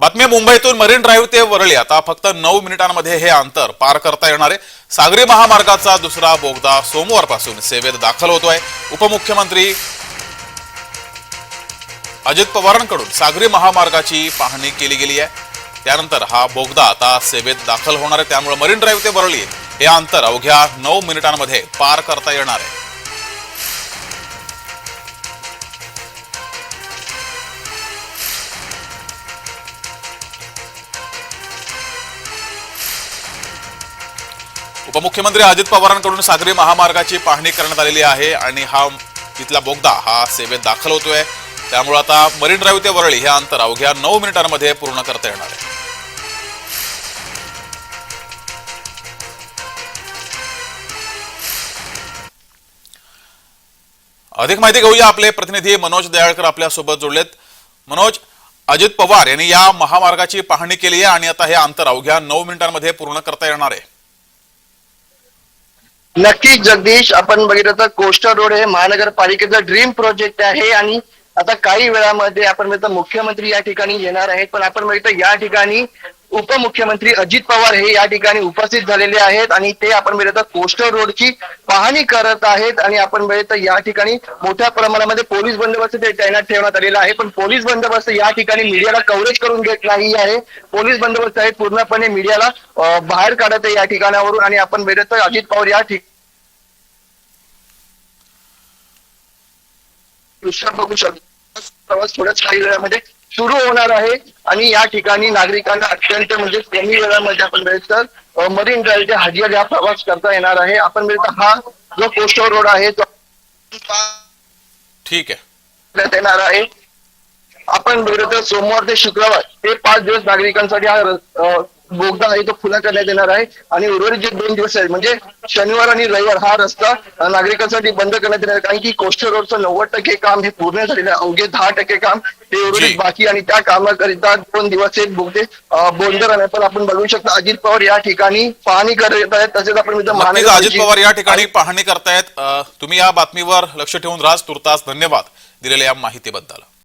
बातमी मुंबईतून marine drive ते वरळी. आता फक्त नऊ मिनिटांमध्ये हे अंतर पार करता येणार आहे. सागरी महामार्गाचा दुसरा बोगदा सोमवारपासून सेवेत दाखल होतोय. उपमुख्यमंत्री अजित पवारांकडून सागरी महामार्गाची पाहणी केली गेली आहे. त्यानंतर हा बोगदा आता सेवेत दाखल होणार आहे. त्यामुळे मरीन ड्राईव्ह ते वरळी हे अंतर अवघ्या नऊ मिनिटांमध्ये पार करता येणार आहे. उपमुख्यमंत्री अजित पवारांकडून सागरी महामार्गाची पाहणी करण्यात आलेली आहे आणि हा तिथला बोगदा हा सेवेत दाखल होतोय. त्यामुळे आता मरीन ड्राईव्ह ते वरळी हे अंतर अवघ्या नऊ मिनिटांमध्ये पूर्ण करता येणार आहे. अधिक माहिती घेऊया आपले प्रतिनिधी मनोज दयाळकर आपल्यासोबत जोडलेत. मनोज अजित पवार यांनी या महामार्गाची पाहणी केली आहे आणि आता हे अंतर अवघ्या नऊ मिनिटांमध्ये पूर्ण करता येणार आहे. नक्कीच जगदीश आपण बघितलं तर कोस्टर रोड हे महानगरपालिकेचं ड्रीम प्रोजेक्ट आहे आणि आता काही वेळामध्ये आपण बघितलं मुख्यमंत्री या ठिकाणी येणार आहेत. पण आपण बघितलं या ठिकाणी उपमुख्यमंत्री अजित पवार हे या ठिकाणी उपस्थित झालेले आहेत आणि ते आपण बघितलं कोस्टल कोस्टर रोडची पाहणी करत आहेत आणि आपण बघितलं या ठिकाणी मोठ्या प्रमाणामध्ये पोलीस बंदोबस्त ते तैनात ठेवण्यात आलेला आहे. पण पोलीस बंदोबस्त या ठिकाणी मीडियाला कव्हरेज करून घेत नाही आहे. पोलीस बंदोबस्त आहे पूर्णपणे मीडियाला बाहेर काढत आहे या ठिकाणावरून आणि आपण बघितलं अजित पवार या ठिकाणी दृश्य बघू शकतो. प्रवास थोड्याच काही वेळामध्ये सुरू होणार आहे. आणि या ठिकाणी नागरिकांना अत्यंत म्हणजे कमी वेळामध्ये आपण अं, मरीन ड्राईव्ह ते हजियार या प्रवास करता येणार आहे. आपण हा जो कोस्टर रोड आहे तो ठीक आहे. येणार आहे. आपण तर सोमवार ते शुक्रवार हे पाच दिवस नागरिकांसाठी हा बोगदा आहे तो खुला करण्यात येणार आहे. आणि उर्वरित जे दोन दिवस आहेत म्हणजे शनिवार आणि रविवार हा रस्ता नागरिकांसाठी बंद करण्यात येणार आहे. कारण की कोस्टर रोडचं नव्वद टक्के काम हे पूर्ण झालेलं आहे. अवघे दहा टक्के काम हे जी. उर्वरित बाकी आणि त्या कामाकरिता दोन दिवस एक बोगदे बोंदर आहे पण आपण बघू शकता. अजित पवार या ठिकाणी पाहणी करत आहेत. तसेच आपण अजित पवार या ठिकाणी पाहणी करतायत. तुम्ही या बातमीवर लक्ष ठेवून राज तुर्तास धन्यवाद दिलेल्या या माहितीबद्दल.